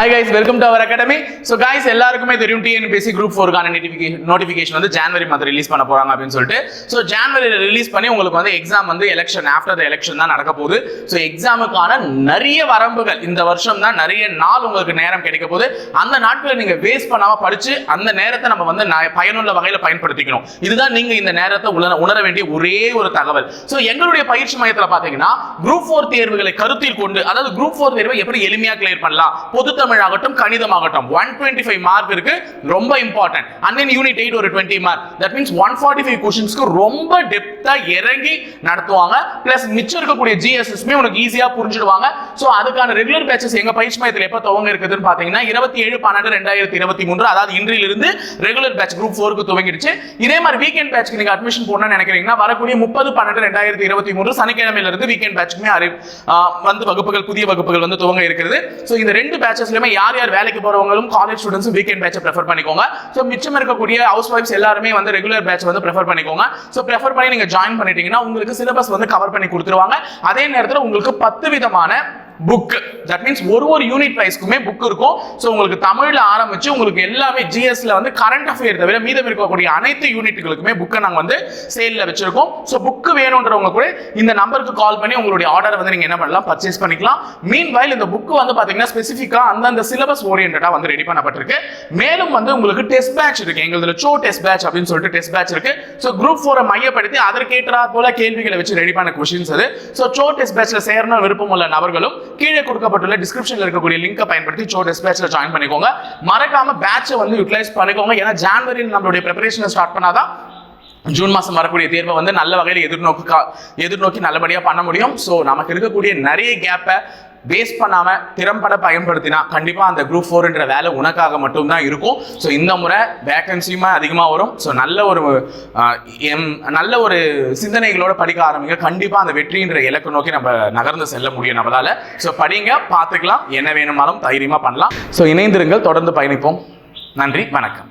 Hi guys welcome to our academy so guys எல்லாருக்குமே தெரியும் TNPSC group ஃபோருக்கான notification வந்து ஜான்வரி மந்த் ரிலீஸ் பண்ண போறாங்க அப்படின்னு சொல்லிட்டு. ஸோ ஜான்வரியில் ரிலீஸ் பண்ணி உங்களுக்கு வந்து எக்ஸாம் வந்து எலெக்ஷன் ஆஃப்டர் த எலெக்ஷன் தான் நடக்க போகுது. ஸோ எக்ஸாமுக்கான நிறைய வரம்புகள் இந்த வருஷம் தான் நிறைய நாள் உங்களுக்கு நேரம் கிடைக்க போகுது. அந்த நாட்களை நீங்க வேஸ்ட் பண்ணாம படிச்சு அந்த நேரத்தை நம்ம வந்து ந- பயனுள்ள வகையில் பயன்படுத்திக்கணும். இதுதான் நீங்க இந்த நேரத்தை உணர உணர வேண்டிய ஒரே ஒரு தகவல். ஸோ எங்களுடைய பயிற்சி மையத்தில் பார்த்தீங்கன்னா குரூப் ஃபோர் தேர்வுகளை கருத்தில் கொண்டு அதாவது குரூப் ஃபோர் தேர்வை எப்படி எளிமையா கிளியர் பண்ணலாம் பொது தமிழ் ஆகட்டும் கணிதம் ஆகட்டும் ஒன் டுவெண்ட்டி ஃபைவ் மார்க் இருக்கு. ரொம்ப important and then unit eight ஒரு twenty mark that means one forty five கொஷின்ஸ்க்கு ரொம்ப டெப்தா இறங்கி நடத்துவாங்க. பிளஸ் மிச்சம் இருக்கக்கூடிய ஜிஎஸ்எஸ்மே உனக்கு ஈஸியா புரிஞ்சிடுவாங்க. ஸோ அதுக்கான ரெகுலர் பேச்சஸ் எங்க பயிற்சி மையத்தில் எப்போ துவங்க இருக்குதுன்னு பாத்தீங்கன்னா இருபத்தி ஏழு பன்னெண்டு ரெண்டாயிரத்தி இருபத்தி மூன்று அதாவது இன்றிலிருந்து ரெகுலர் பேட்ச் குரூப் ஃபோருக்கு துவங்கிடுச்சு. இதே மாதிரி வீக்கெண்ட் பேட்ச்க்கு நீங்க அட்மிஷன் போடணும்னு நினைக்கிறீங்கன்னா வரக்கூடிய முப்பது பன்னெண்டு ரெண்டாயிரத்தி இருபத்தி மூன்று சனிக்கிழமையிலிருந்து வீக்கெண்ட் பேட்ச்க்குமே அறி வந்து வகுப்புகள் புதிய வகுப்புகள் வந்து துவங்க இருக்கிறது. ஸோ இந்த ரெண்டு பேட்சஸ்ல பேட்சஸ்லயுமே யார் யார் வேலைக்கு போறவங்களும் காலேஜ் ஸ்டூடெண்ட்ஸ் வீக்கெண்ட் பேட்சை ப்ரெஃபர் பண்ணிக்கோங்க. ஸோ மிச்சம் இருக்கக்கூடிய ஹவுஸ் ஒய்ஃப்ஸ் எல்லாருமே வந்து ரெகுலர் பேட்ச் வந்து ப்ரெஃபர் பண்ணிக்கோங்க. ஸோ ப்ரெஃபர் பண்ணி நீங்க ஜாயின் பண்ணிட்டீங்கன்னா உங்களுக்கு சிலபஸ் வந்து கவர் பண்ணி கொடுத்துருவாங்க. அதே நேரத்தில் உங்களுக்கு பத்து விதமான புக் தட் மீன்ஸ் ஒரு ஒரு யூனிட் வைஸ்க்குமே புக் இருக்கும். ஸோ உங்களுக்கு தமிழில் ஆரம்பிச்சு உங்களுக்கு எல்லாமே ஜிஎஸ்ல வந்து கரண்ட் அஃபேர் தவிர மீதம் இருக்கக்கூடிய அனைத்து யூனிட்டுகளுக்குமே புக்கை நாங்கள் வந்து சேலில் வச்சிருக்கோம். ஸோ புக்கு வேணுன்றவங்க கூட இந்த நம்பருக்கு கால் பண்ணி உங்களுடைய ஆர்டரை வந்து நீங்கள் என்ன பண்ணலாம் பர்ச்சேஸ் பண்ணிக்கலாம். மீன் வயல் இந்த புக் வந்து பார்த்தீங்கன்னா ஸ்பெசிஃபிக்காக அந்தந்த சிலபஸ் ஓரியன்டாக வந்து ரெடி பண்ணப்பட்டிருக்கு. மேலும் வந்து உங்களுக்கு டெஸ்ட் பேட்ச் இருக்கு. எங்களுதுல சோ டெஸ்ட் பேட்ச் அப்படின்னு சொல்லிட்டு டெஸ்ட் பேட்ச் இருக்கு. ஸோ குரூப் ஃபோரை மையப்படுத்தி அதற்கேற்றா போல கேள்விகளை வச்சு ரெடி பண்ண கொஷின்ஸ் அது. ஸோ சோ டெஸ்ட் பேட்ச்ல சேரணும் விருப்பம் உள்ள நபர்களும் கீழே கொடுக்கப்பட்டுள்ள டிஸ்கிரிப்ஷன்ல இருக்கக்கூடிய லிங்கை பயன்படுத்தி ஷோ டெஸ்ட் ஜாயின் பண்ணிக்கோங்க. மறக்காம பேட்சை வந்து யூட்டிலைஸ் பண்ணிக்கோங்க. ஏன்னா ஜான்வரியில் நம்மளுடைய ப்ரிப்பரேஷனை ஸ்டார்ட் பண்ணாதான் ஜூன் மாதம் வரக்கூடிய தேர்வை வந்து நல்ல வகையில் எதிர்நோக்கி கா- எதிர்நோக்கி நல்லபடியாக பண்ண முடியும். ஸோ நமக்கு இருக்கக்கூடிய நிறைய கேப்பை வேஸ்ட் பண்ணாம திறம்பட பயன்படுத்தினா கண்டிப்பா அந்த குரூப் ஃபோர்ன்ற வேலை உனக்காக மட்டும்தான் இருக்கும். ஸோ இந்த முறை வேகன்சியுமே அதிகமாக வரும். ஸோ நல்ல ஒரு எம் நல்ல ஒரு சிந்தனைகளோட படிக்க ஆரம்பிங்க. கண்டிப்பா அந்த வெற்றின்ற இலக்கு நோக்கி நம்ம நகர்ந்து செல்ல முடியும் நம்மளால. ஸோ படிங்க பார்த்துக்கலாம். என்ன வேணுமாலும் தைரியமா பண்ணலாம். ஸோ இணைந்திருங்கள் தொடர்ந்து பயணிப்போம். நன்றி வணக்கம்.